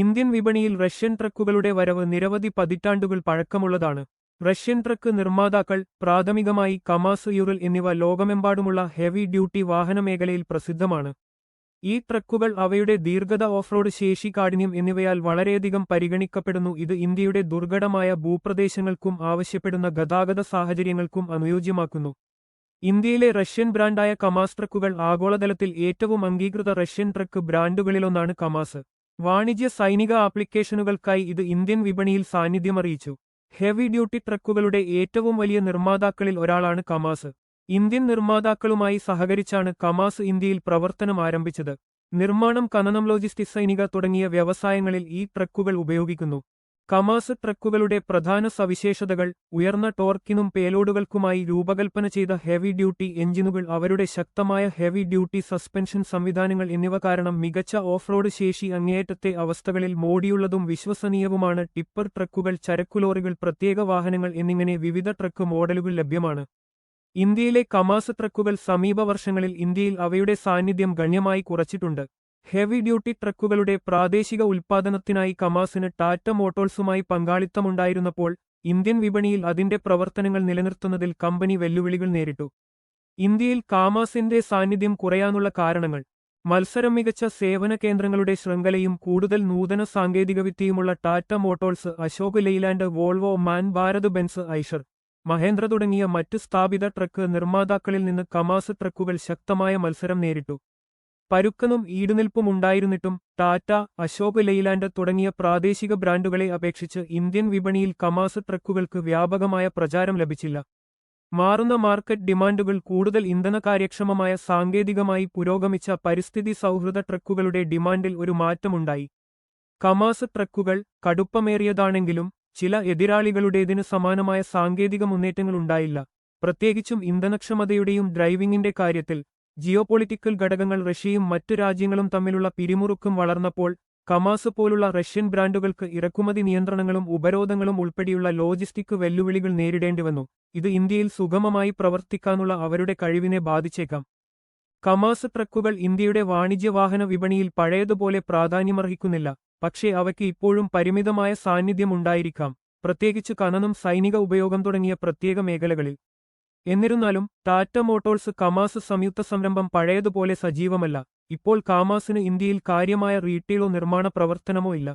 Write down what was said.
Indian വിപണിയിൽ Russian ട്രക്കുകളുടെ വരവ് നിരവധി പതിറ്റാണ്ടുകൾ പഴക്കമുള്ളതാണ്. റഷ്യൻ ട്രക്ക് നിർമ്മാതാക്കൾ പ്രാഥമികമായി കമാസ് യുറിൽ എന്നിവ ലോകമെമ്പാടുമുള്ള ഹെവി ഡ്യൂട്ടി വാഹന മേഖലയിൽ പ്രസിദ്ധമാണ്. ഈ ട്രക്കുകൾ അവയുടെ ദീർഘത ഓഫ്റോഡ് ശേഷി കാഠിന്യം എന്നിവയാൽ വളരെയധികം പരിഗണിക്കപ്പെടുന്നു. ഇത് ഇന്ത്യയുടെ ദുർഘടമായ ഭൂപ്രദേശങ്ങൾക്കും ആവശ്യപ്പെടുന്ന ഗതാഗത സാഹചര്യങ്ങൾക്കും അനുയോജ്യമാക്കുന്നു. ഇന്ത്യയിലെ റഷ്യൻ ബ്രാൻഡായ കമാസ് ട്രക്കുകൾ ആഗോളതലത്തിൽ ഏറ്റവും അംഗീകൃത റഷ്യൻ ട്രക്ക് ബ്രാൻഡുകളിലൊന്നാണ് കമാസ്. വാണിജ്യ സൈനിക ആപ്ലിക്കേഷനുകൾക്കായി ഇത് ഇന്ത്യൻ വിപണിയിൽ സാന്നിധ്യമറിയിച്ചു. ഹെവി ഡ്യൂട്ടി ട്രക്കുകളുടെ ഏറ്റവും വലിയ നിർമ്മാതാക്കളിൽ ഒരാളാണ് കമാസ്. ഇന്ത്യൻ നിർമ്മാതാക്കളുമായി സഹകരിച്ചാണ് കമാസ് ഇന്ത്യയിൽ പ്രവർത്തനം ആരംഭിച്ചത്. നിർമ്മാണം കനനം ലോജിസ്റ്റിക് സൈനിക തുടങ്ങിയ വ്യവസായങ്ങളിൽ ഈ ട്രക്കുകൾ ഉപയോഗിക്കുന്നു. കമാസ് ട്രക്കുകളുടെ പ്രധാന സവിശേഷതകൾ ഉയർന്ന ടോർക്കിനും പേലോഡുകൾക്കുമായി രൂപകൽപ്പന ചെയ്ത ഹെവി ഡ്യൂട്ടി എഞ്ചിനുകൾ അവരുടെ ശക്തമായ ഹെവി ഡ്യൂട്ടി സസ്പെൻഷൻ സംവിധാനങ്ങൾ എന്നിവ കാരണം മികച്ച ഓഫ് റോഡ് ശേഷി അങ്ങേയറ്റത്തെ അവസ്ഥകളിൽ മോടിയുള്ളതും വിശ്വസനീയവുമാണ്. ടിപ്പർ ട്രക്കുകൾ ചരക്കുലോറികൾ പ്രത്യേക വാഹനങ്ങൾ എന്നിങ്ങനെ വിവിധ ട്രക്ക് മോഡലുകൾ ലഭ്യമാണ്. ഇന്ത്യയിലെ കമാസ് ട്രക്കുകൾ സമീപ വർഷങ്ങളിൽ ഇന്ത്യയിൽ അവയുടെ സാന്നിധ്യം ഗണ്യമായി കുറച്ചിട്ടുണ്ട്. ഹെവി ഡ്യൂട്ടി ട്രക്കുകളുടെ പ്രാദേശിക ഉൽപ്പാദനത്തിനായി കമാസിന് ടാറ്റ മോട്ടോഴ്സുമായി പങ്കാളിത്തമുണ്ടായിരുന്നപ്പോൾ ഇന്ത്യൻ വിപണിയിൽ അതിന്റെ പ്രവർത്തനങ്ങൾ നിലനിർത്തുന്നതിൽ കമ്പനി വെല്ലുവിളികൾ നേരിട്ടു. ഇന്ത്യയിൽ കാമാസിന്റെ സാന്നിധ്യം കുറയാനുള്ള കാരണങ്ങൾ മത്സരം മികച്ച സേവന കേന്ദ്രങ്ങളുടെ ശൃംഖലയും കൂടുതൽ നൂതന സാങ്കേതികവിദ്യയുമുള്ള Tata Motors Ashok Leyland Volvo MAN Bharat Benz Eicher Mahindra തുടങ്ങിയ മറ്റ് സ്ഥാപിത ട്രക്ക് നിർമ്മാതാക്കളിൽ നിന്ന് കമാസ് ട്രക്കുകൾ ശക്തമായ മത്സരം നേരിട്ടു. പരുക്കനും ഈടുനിൽപ്പും ഉണ്ടായിരുന്നിട്ടും ടാറ്റ അശോക് ലെയ്ലാൻഡ് തുടങ്ങിയ പ്രാദേശിക ബ്രാൻഡുകളെ അപേക്ഷിച്ച് ഇന്ത്യൻ വിപണിയിൽ കമാസ് ട്രക്കുകൾക്ക് വ്യാപകമായ പ്രചാരം ലഭിച്ചില്ല. മാറുന്ന മാർക്കറ്റ് ഡിമാൻഡുകൾ കൂടുതൽ ഇന്ധനകാര്യക്ഷമമായ സാങ്കേതികമായി പുരോഗമിച്ച പരിസ്ഥിതി സൗഹൃദ ട്രക്കുകളുടെ ഡിമാൻഡിൽ ഒരു മാറ്റമുണ്ടായി. കമാസ് ട്രക്കുകൾ കടുപ്പമേറിയതാണെങ്കിലും ചില എതിരാളികളുടേതിന് സമാനമായ സാങ്കേതിക മുന്നേറ്റങ്ങളുണ്ടായില്ല. പ്രത്യേകിച്ചും ഇന്ധനക്ഷമതയുടെയും ഡ്രൈവിംഗിന്റെ കാര്യത്തിൽ ജിയോപൊളിറ്റിക്കൽ ഘടകങ്ങൾ റഷ്യയും മറ്റു രാജ്യങ്ങളും തമ്മിലുള്ള പിരിമുറുക്കം വളർന്നപ്പോൾ കമാസ് പോലുള്ള റഷ്യൻ ബ്രാൻഡുകൾക്ക് ഇറക്കുമതി നിയന്ത്രണങ്ങളും ഉപരോധങ്ങളും ഉൾപ്പെടെയുള്ള ലോജിസ്റ്റിക് വെല്ലുവിളികൾ നേരിടേണ്ടി വന്നു. ഇത് ഇന്ത്യയിൽ സുഗമമായി പ്രവർത്തിക്കാനുള്ള അവരുടെ കഴിവിനെ ബാധിച്ചേക്കാം. കമാസ് ട്രക്കുകൾ ഇന്ത്യയുടെ വാണിജ്യ വാഹന വിപണിയിൽ പഴയതുപോലെ പ്രാധാന്യമർഹിക്കുന്നില്ല പക്ഷേ അവയ്ക്ക് ഇപ്പോഴും പരിമിതമായ സാന്നിധ്യമുണ്ടായിരിക്കാം പ്രത്യേകിച്ച് കനനും സൈനിക ഉപയോഗം തുടങ്ങിയ പ്രത്യേക മേഖലകളിൽ. എന്നിരുന്നാലും ടാറ്റ മോട്ടോഴ്സ് കമാസ് സംയുക്ത സംരംഭം പഴയതുപോലെ സജീവമല്ല. ഇപ്പോൾ കാമാസിന് ഇന്ത്യയിൽ കാര്യമായ റീറ്റെയിലോ നിർമ്മാണ പ്രവർത്തനമോ ഇല്ല.